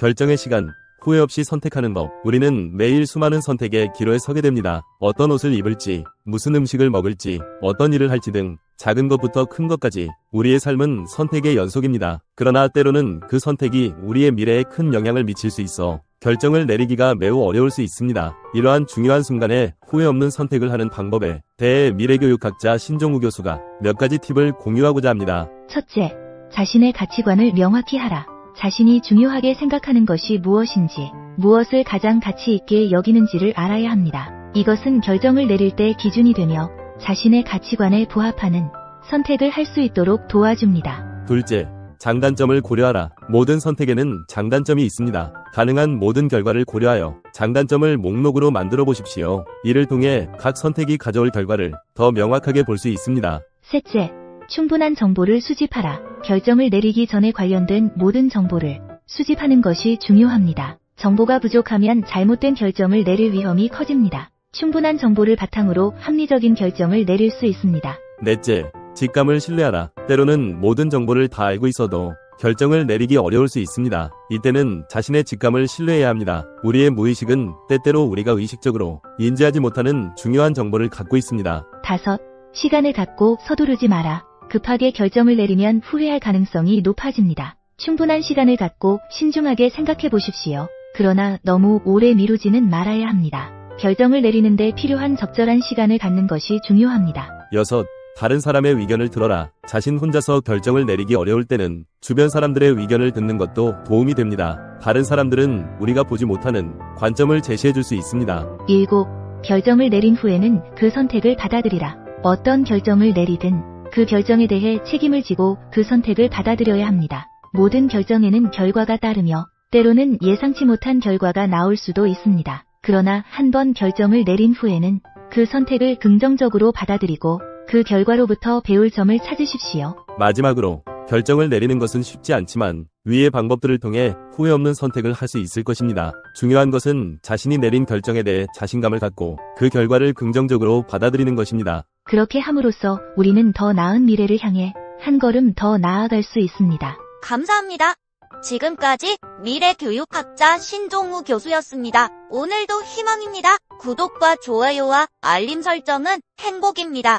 결정의 시간, 후회 없이 선택하는 법. 우리는 매일 수많은 선택의 기로에 서게 됩니다. 어떤 옷을 입을지, 무슨 음식을 먹을지, 어떤 일을 할지 등 작은 것부터 큰 것까지 우리의 삶은 선택의 연속입니다. 그러나 때로는 그 선택이 우리의 미래에 큰 영향을 미칠 수 있어 결정을 내리기가 매우 어려울 수 있습니다. 이러한 중요한 순간에 후회 없는 선택을 하는 방법에 대해 미래교육학자 신종우 교수가 몇 가지 팁을 공유하고자 합니다. 첫째, 자신의 가치관을 명확히 하라. 자신이 중요하게 생각하는 것이 무엇인지, 무엇을 가장 가치 있게 여기는지를 알아야 합니다. 이것은 결정을 내릴 때 기준이 되며 자신의 가치관에 부합하는 선택을 할 수 있도록 도와줍니다. 둘째, 장단점을 고려하라. 모든 선택에는 장단점이 있습니다. 가능한 모든 결과를 고려하여 장단점을 목록으로 만들어 보십시오. 이를 통해 각 선택이 가져올 결과를 더 명확하게 볼 수 있습니다. 셋째, 충분한 정보를 수집하라. 결정을 내리기 전에 관련된 모든 정보를 수집하는 것이 중요합니다. 정보가 부족하면 잘못된 결정을 내릴 위험이 커집니다. 충분한 정보를 바탕으로 합리적인 결정을 내릴 수 있습니다. 넷째, 직감을 신뢰하라. 때로는 모든 정보를 다 알고 있어도 결정을 내리기 어려울 수 있습니다. 이때는 자신의 직감을 신뢰해야 합니다. 우리의 무의식은 때때로 우리가 의식적으로 인지하지 못하는 중요한 정보를 갖고 있습니다. 다섯, 시간을 갖고 서두르지 마라. 급하게 결정을 내리면 후회할 가능성이 높아집니다. 충분한 시간을 갖고 신중하게 생각해 보십시오. 그러나 너무 오래 미루지는 말아야 합니다. 결정을 내리는데 필요한 적절한 시간을 갖는 것이 중요합니다. 여섯, 다른 사람의 의견을 들어라. 자신 혼자서 결정을 내리기 어려울 때는 주변 사람들의 의견을 듣는 것도 도움이 됩니다. 다른 사람들은 우리가 보지 못하는 관점을 제시해 줄 수 있습니다. 일곱, 결정을 내린 후에는 그 선택을 받아들이라. 어떤 결정을 내리든 그 결정에 대해 책임을 지고 그 선택을 받아들여야 합니다. 모든 결정에는 결과가 따르며 때로는 예상치 못한 결과가 나올 수도 있습니다. 그러나 한 번 결정을 내린 후에는 그 선택을 긍정적으로 받아들이고 그 결과로부터 배울 점을 찾으십시오. 마지막으로 결정을 내리는 것은 쉽지 않지만 위의 방법들을 통해 후회 없는 선택을 할 수 있을 것입니다. 중요한 것은 자신이 내린 결정에 대해 자신감을 갖고 그 결과를 긍정적으로 받아들이는 것입니다. 그렇게 함으로써 우리는 더 나은 미래를 향해 한 걸음 더 나아갈 수 있습니다. 감사합니다. 지금까지 미래교육학자 신종우 교수였습니다. 오늘도 희망입니다. 구독과 좋아요와 알림 설정은 행복입니다.